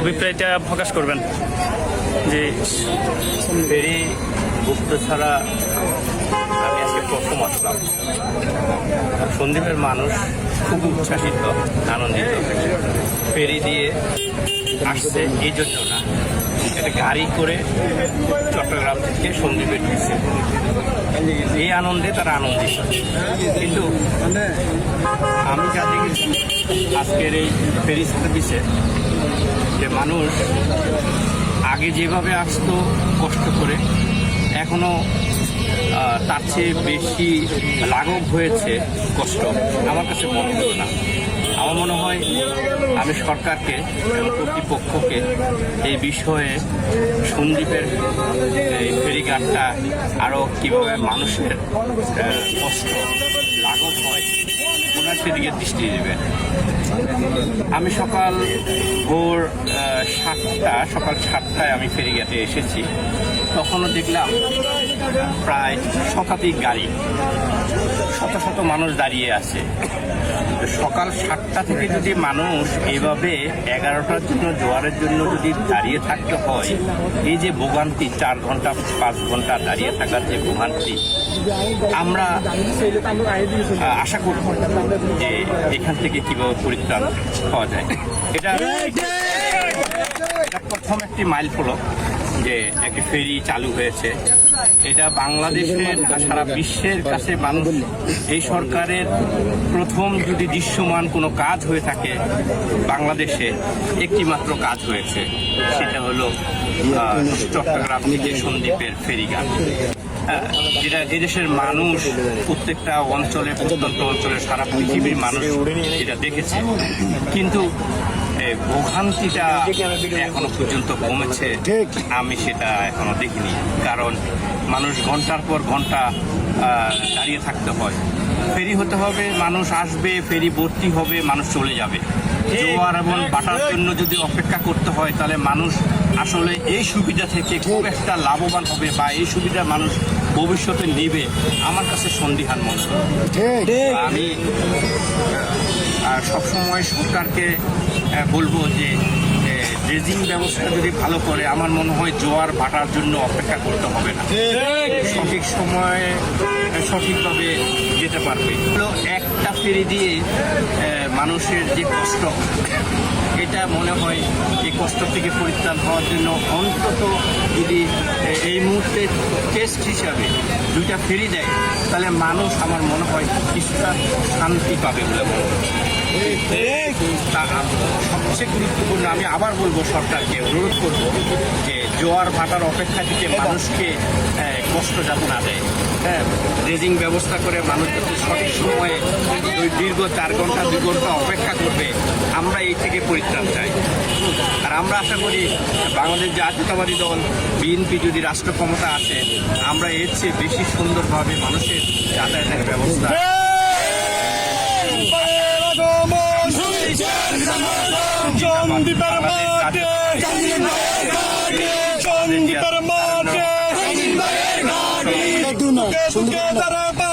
অভিপ্রায়টা প্রকাশ করবেন যে ফেরি গুপ্ত ছাড়া আমি আজকে প্রথম আসলাম। সন্দীপের মানুষ খুব উচ্ছ্বাসিত, আনন্দিত। ফেরি দিয়ে আসছে এই জন্য না। একটা গাড়ি করে চট্টগ্রাম থেকে সন্দীপে ঢুকছে। এই আনন্দে তারা আনন্দিত। কিন্তু আমি যা দেখেছি, আজকের এই ফেরি সার্ভিসে যে মানুষ আগে যেভাবে আসতো কষ্ট করে এখনও তার চেয়ে বেশি লাঘব হয়েছে কষ্ট। আমার কাছে মনে হলো না। আমার মনে হয় আমি সরকারকে কর্তৃপক্ষকে এই বিষয়ে সন্দীপের এই ফেরিঘাটটা আরও কীভাবে মানুষের কষ্ট সেদিকে দৃষ্টি দেবেন আমি সকাল ভোর সাতটা, সকাল সাতটায় আমি ফেরিঘাটে এসেছি। তখনও দেখলাম প্রায় শতাধিক গাড়ি শত মানুষ দাঁড়িয়ে আছে। সকাল সাতটা থেকে যদি মানুষ এইভাবে এগারোটার জন্য জোয়ারের জন্য যদি দাঁড়িয়ে থাকতে হয় এই যে ভোগান্তি চার ঘণ্টা পাঁচ ঘণ্টা দাঁড়িয়ে থাকার যে ভোগান্তি আমরা আশা করব যে এখান থেকে কীভাবে পরিত্রাণ পাওয়া যায়। এটা এটা প্রথম একটি মাইল ফলক যে একটি ফেরি চালু হয়েছে। এটা বাংলাদেশের সারা বিশ্বের কাছে মানুষ এই সরকারের প্রথম যদি দৃশ্যমান কোনো কাজ হয়ে থাকে বাংলাদেশে একটি মাত্র কাজ হয়েছে। সেটা হলো চট্টগ্রাম থেকে সন্দ্বীপের হ্যাঁ, যেটা এদেশের মানুষ প্রত্যেকটা অঞ্চলে প্রত্যন্ত অঞ্চলে সারা পৃথিবীর মানুষ এটা দেখেছে। কিন্তু এ, ভোগান্তিটা এখনও পর্যন্ত কমেছে আমি সেটা এখনও দেখিনি। কারণ মানুষ ঘণ্টার পর ঘণ্টা দাঁড়িয়ে থাকতে হয়। ফেরি হতে হবে মানুষ আসবে ফেরি ভর্তি হবে মানুষ চলে যাবে। জোয়ার এবং বাটার জন্য যদি অপেক্ষা করতে হয় তাহলে মানুষ আসলে এই সুবিধা থেকে খুব একটা লাভবান হবে বা এই সুবিধা মানুষ ভবিষ্যতে নেবে। আমার কাছে সন্দিহান মনে হয়। আমি সবসময় সরকারকে বলব যে ড্রেজিং ব্যবস্থা যদি ভালো করে, আমার মনে হয় জোয়ার ভাটার জন্য অপেক্ষা করতে হবে না। সঠিক সময়ে, সঠিকভাবে যেতে পারবে। একটা ফেরি দিয়ে মানুষের যে কষ্ট, এটা মনে হয় এই কষ্ট থেকে পরিত্রাণ হওয়ার জন্য অন্তত যদি এই মুহূর্তে টেস্ট হিসাবে দুইটা ফেরি দেয়, তাহলে মানুষ আমার মনে হয় কিছুটা শান্তি পাবে বলে মনে হয় সবচেয়ে গুরুত্বপূর্ণ আমি আবার বলব সরকারকে অনুরোধ করব যে জোয়ার ভাটার অপেক্ষা থেকে মানুষকে কষ্ট যাতে না দেয়। হ্যাঁ ড্রেজিং ব্যবস্থা করে মানুষ যাতে সঠিক সময়ে ওই দীর্ঘ চার ঘণ্টা দুই ঘণ্টা অপেক্ষা করবে আমরা এই থেকে পরিত্রাণ চাই। আর আমরা আশা করি বাংলাদেশ জাতীয়তাবাদী দল বিএনপি যদি রাষ্ট্র ক্ষমতা আসে আমরা এর চেয়ে বেশি সুন্দরভাবে মানুষের যাতায়াতের ব্যবস্থা চন্দিপার মাঠে চন্দীপের মাঠে চন্দিপার